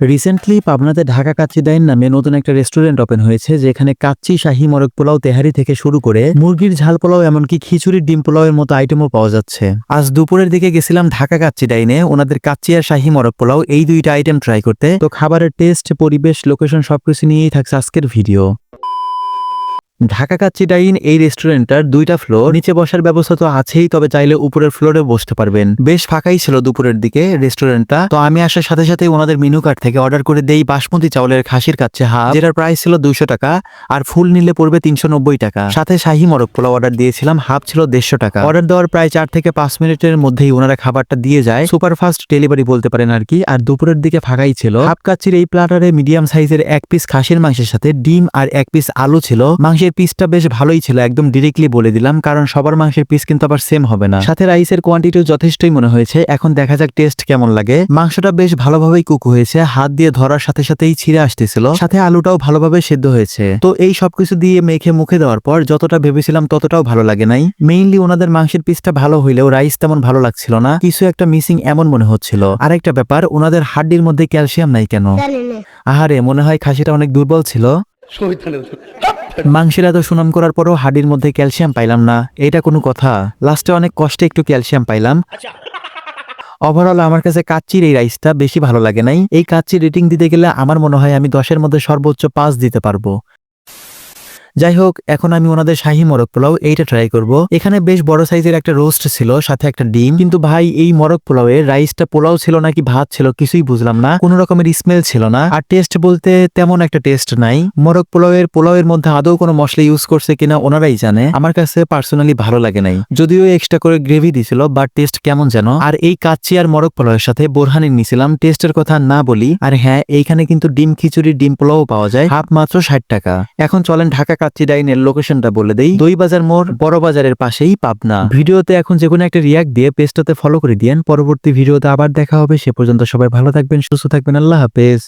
Recently পাবনাতে Dhaka Kacchi dine নামে নতুন একটা রেস্টুরেন্ট ওপেন হয়েছে, যেখানে কাচ্চি, শাহি মরক পোলাও, তেহারি থেকে শুরু করে মুরগির ঝাল পোলাও, এমনকি খিচুড়ির ডিম পোলাওয়ের মতো আইটেমও পাওয়া যাচ্ছে। আজ দুপুরের দিকে গেছিলাম ঢাকা কাচ্চি ডাইনে ওনাদের কাচ্চি আর শাহি মরক পোলাও, এই দুইটা আইটেম ট্রাই করতে। তো খাবারের টেস্ট পরিবেশ লোকেশন সবকিছু নিয়েই থাকছে আজকের ভিডিও ঢাকা কাচ্চি ডাইন এই রেস্টুরেন্টটার দুইটা ফ্লোর। নিচে বসার ব্যবস্থা তো আছেই, তবে চাইলে উপরের ফ্লোরে বসতে পারবেন। বেশ ফাঁকাই ছিল দুপুরের দিকে রেস্টুরেন্টটা। তো আমি আসার সাথে সাথে ওনাদের মেনু কার্ড থেকে অর্ডার করে দেই বাসমতি চাউলের খাসির কাচ্ছে হাফ, যেটার প্রাইস ছিল দুইশো টাকা, আর ফুল নিলে পড়বে তিনশো নব্বই টাকা। সাথে শাহি মরক পোলাও অর্ডার দিয়েছিলাম, হাফ ছিল দেড়শো টাকা। অর্ডার দেওয়ার প্রায় চার থেকে পাঁচ মিনিটের মধ্যেই ওনারা খাবারটা দিয়ে যায়। সুপারফাস্ট ডেলিভারি বলতে পারেন আর কি। আর দুপুরের দিকে ফাঁকাই ছিল। হাফ কাচ্চির এই প্লাটারে মিডিয়াম সাইজের এক পিস খাসির মাংসের সাথে ডিম আর এক পিস আলু ছিল। মাংসের পিসটা বেশ ভালোই ছিল একদম ডিরেক্টলি বলে দিলাম কারণ সবার মাংসের পিস কিন্তু আবার সেম হবে না। সাথে রাইসের কোয়ান্টিটিও যথেষ্টই মনে হয়েছে এখন দেখা যাক টেস্ট কেমন লাগে। মাংসটা বেশ ভালোভাবেই কুক হয়েছে হাত দিয়ে ধরার সাথে সাথেই ছিঁড়ে আসতেছিল সাথে আলুটাও ভালোভাবে সেদ্ধ হয়েছে। তো এই সবকিছু দিয়ে মেখে মুখে দেওয়ার পর যতটা ভেবেছিলাম ততটাও ভালো লাগে নাই। মেইনলি ওনাদের মাংসের পিসটা ভালো হইলেও রাইস তেমন ভালো লাগছিল না কিছু একটা মিসিং এমন মনে হচ্ছিল। আর একটা ব্যাপার ওনাদের হাড্ডির মধ্যে ক্যালসিয়াম নাই কেন? আহারে মনে হয় খাসিটা অনেক দুর্বল ছিল। মাংসের এত সুনাম করার পরও হাড়ির মধ্যে ক্যালসিয়াম পাইলাম না, এটা কোনো কথা। লাস্টে অনেক কষ্টে একটু ক্যালসিয়াম পাইলাম। ওভারঅল আমার কাছে কাচ্চির এই রাইসটা বেশি ভালো লাগে নাই। এই কাচ্চির রেটিং দিতে গেলে আমার মনে হয় আমি দশের মধ্যে সর্বোচ্চ পাঁচ দিতে পারব। যাই হোক এখন আমি ওনাদের শাহি মরক পোলাও এইটা ট্রাই করব। এখানে বেশ বড় সাইজের একটা রোস্ট ছিল, সাথে একটা ডিম। কিন্তু ভাই, এই মরক পোলাও পোলাওয়ে রাইসটা পোলাও ছিল নাকি ভাত ছিল কিছুই বুঝলাম না। কোনো রকমের স্মেল ছিল না। আর টেস্ট বলতে তেমন একটা টেস্ট নাই। মরক পোলাওয়ের পোলাওয়ের মধ্যে আদৌ কোনো মশলা ইউজ করছে কিনা ওনারাই জানে। আমার কাছে পার্সোনালি ভালো লাগে নাই। যদিও এক্সট্রা করে গ্রেভি দিছিল বাট টেস্ট কেমন যেন। আর এই কাচ্চি আর মরক পোলাওয়ের সাথে বোরহানি নিছিলাম। টেস্টের কথা না বলি। আর হ্যাঁ এইখানে কিন্তু ডিম খিচুড়ি ডিম পোলাও পাওয়া যায় হাফ মাত্র ষাট টাকা। এখন চলেন ঢাকা কাচ্চি ডাইনের লোকেশনটা বলে দেই। দই বাজার মোড়, বড় বাজারের পাশেই পাবনা। ভিডিওতে এখন যে কোনো একটা রিয়াক্ট দিয়ে পেজটাতে ফলো করে দিয়েন। পরবর্তী ভিডিওতে আবার দেখা হবে। সে পর্যন্ত সবাই ভালো থাকবেন, সুস্থ থাকবেন। আল্লাহ হাফেজ।